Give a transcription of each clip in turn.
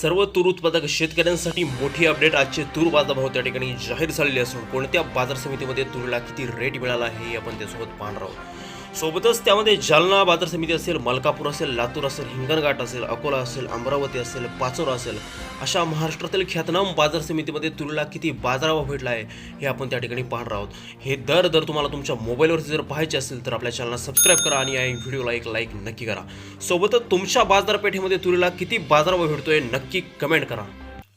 सर्व तूर उत्पादक शेतकऱ्यांसाठी मोठी अपडेट आजचे तूर बाजारभाव त्या ठिकाणी जाहीर झालेले असून कोणत्या बाजार समितीमध्ये तुरीला किती रेट मिळाला हे आपण त्यासोबत पाहणार आहोत. सोबतच त्यामध्ये जालना बाजार समिती असेल मलकापूर असेल लातूर असेल हिंगणघाट असेल अकोला असेल अमरावती असेल पाचोरा असेल अशा महाराष्ट्रातील ख्यातनाम बाजार समितीमध्ये तुरीला किती बाजारभाव भेटला आहे हे आपण त्या ठिकाणी पाहणार आहोत. हे दर दर तुम्हाला तुमच्या मोबाईलवरती जर पाहायचे असेल तर आपल्या चॅनलला सबस्क्राईब करा आणि या व्हिडिओला एक लाईक नक्की करा. सोबतच तुमच्या बाजारपेठेमध्ये तुरीला किती बाजारभाव भेटतोय नक्की कमेंट करा.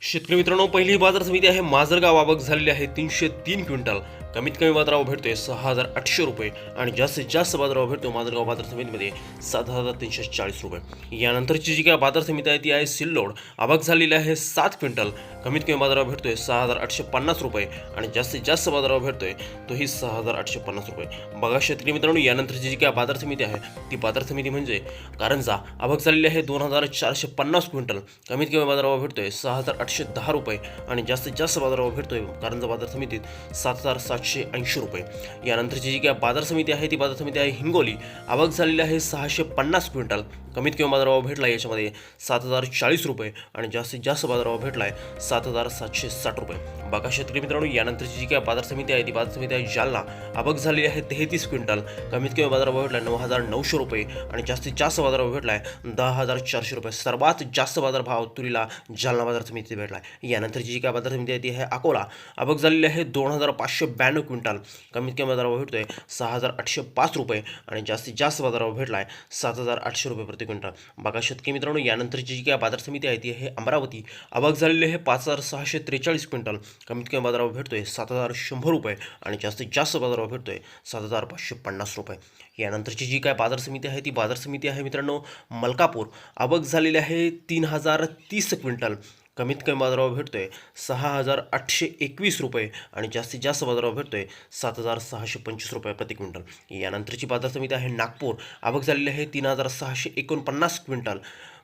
शेतकरी मित्रांनो पहिली बाजार समिती आहे माजरगाव आवक झालेली आहे तीनशे तीन क्विंटल. कमीत कमी बाजारावर भेटतोय सहा हजार आठशे रुपये आणि जास्तीत जास्त बाजारावर भेटतो माजलगाव बाजार समितीमध्ये सात हजार तीनशे चाळीस रुपये. यानंतरची जी काय बाजार समिती आहे ती आहे सिल्लोड. अभाग झालेली आहे सात क्विंटल. कमीत कमी बाजारावर भेटतोय सहा हजार आठशे पन्नास रुपये आणि जास्तीत जास्त बाजारावर भेटतोय तोही सहा हजार आठशे पन्नास रुपये. बघा शेतकरी मित्रांनो यानंतरची जी काय बाजार समिती आहे ती बाजार समिती म्हणजे कारंजा. अभाग झालेली आहे दोन हजार चारशे पन्नास क्विंटल. कमीत कमी बाजारावर भेटतोय सहा हजार आठशे दहा रुपये आणि जास्तीत जास्त बाजारावर भेटतोय कारंजा बाजार समितीत सात हजार सातशे ऐंशी रुपये. यानंतरची जी काय बाजार समिती आहे ती बाजार समिती आहे हिंगोली. आवक झालेली आहे सहाशे पन्नास क्विंटल. कमीत कमी बाजारभाव भेटला याच्यामध्ये सात हजार चाळीस रुपये आणि जास्तीत जास्त बाजारभाव भेटला आहे सात हजार सातशे साठ रुपये. बघा शेतकरी मित्रांनो यानंतरची जी काय बाजार समिती आहे ती बाजार समिती आहे जालना. आवक झालेली आहे तेहतीस क्विंटल. कमीत कमी बाजारभाव भेटला नऊ हजार नऊशे रुपये आणि जास्तीत जास्त बाजारभाव भेटला आहे दहा हजार चारशे रुपये. सर्वात जास्त बाजारभाव तुरीला जालना बाजार समिती भेटला आहे. यानंतरची जी काय बाजार समिती आहे ती आहे अकोला. आवक झालेली आहे दोन हजार पाचशे ब्याण्णव क्विंटल. कमीत कमी बाजारावर भेटतो आहे सहा हजार आठशे पाच रुपये आणि जास्तीत जास्त बाजारावर भेटला आहे सात हजार आठशे रुपये प्रति क्विंटल. बघा शेतकरी मित्रांनो यानंतरची जी काय बाजार समिती आहे ती आहे अमरावती. आवक झालेली आहे पाच हजार सहाशे त्रेचाळीस क्विंटल. कमीत कमी बाजारावर भेटतोय सात हजार शंभर रुपये आणि जास्तीत जास्त बाजारावर भेटतोय सात हजार पाचशे पन्नास रुपये. यानंतरची जी काय बाजार समिती आहे ती बाजार समिती आहे मित्रांनो मलकापूर. आवक झालेली आहे तीन हजार तीस क्विंटल. कमीत कमी बाजारावर आहे सहा हजार आठशे एकवीस रुपये आणि जास्तीत जास्त बाजारावर आहे सात हजार सहाशे पंचवीस रुपये प्रति क्विंटल. यानंतरची बाजार समिती आहे नागपूर. आवक झालेली आहे तीन हजार सहाशे एकोणपन्नास क्विंटल.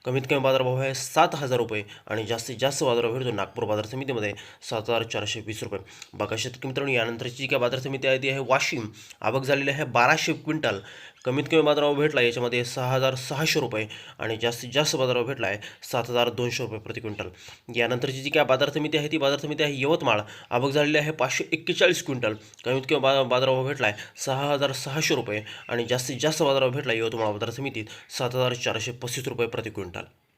कमीत कमी बाजारभाव आहे सात हजार रुपये आणि जास्तीत जास्त बाजारावर भेटतो नागपूर बाजार समितीमध्ये सात हजार चारशे वीस रुपये. बघा शेतकरी मित्रांनो यानंतरची जी काय बाजार समिती आहे ती आहे वाशिम. आवक झालेली आहे बाराशे क्विंटल. कमीत कमी बाजारभाव भेटला याच्यामध्ये सहा हजार सहाशे रुपये आणि जास्तीत जास्त बाजारभाव भेटला आहे सात हजार दोनशे रुपये प्रति क्विंटल. यानंतरची जी काय बाजार समिती आहे ती बाजार समिती आहे यवतमाळ. आवक झालेली आहे पाचशे एक्केचाळीस क्विंटल. कमीत कमी बा बाजारभाव भेटला आहे सहा हजार सहाशे रुपये आणि जास्तीत जास्त बाजारावर भेटला यवतमाळ बाजार समितीत सात हजार चारशे पस्तीस रुपये प्रति क्विंटल. horizontal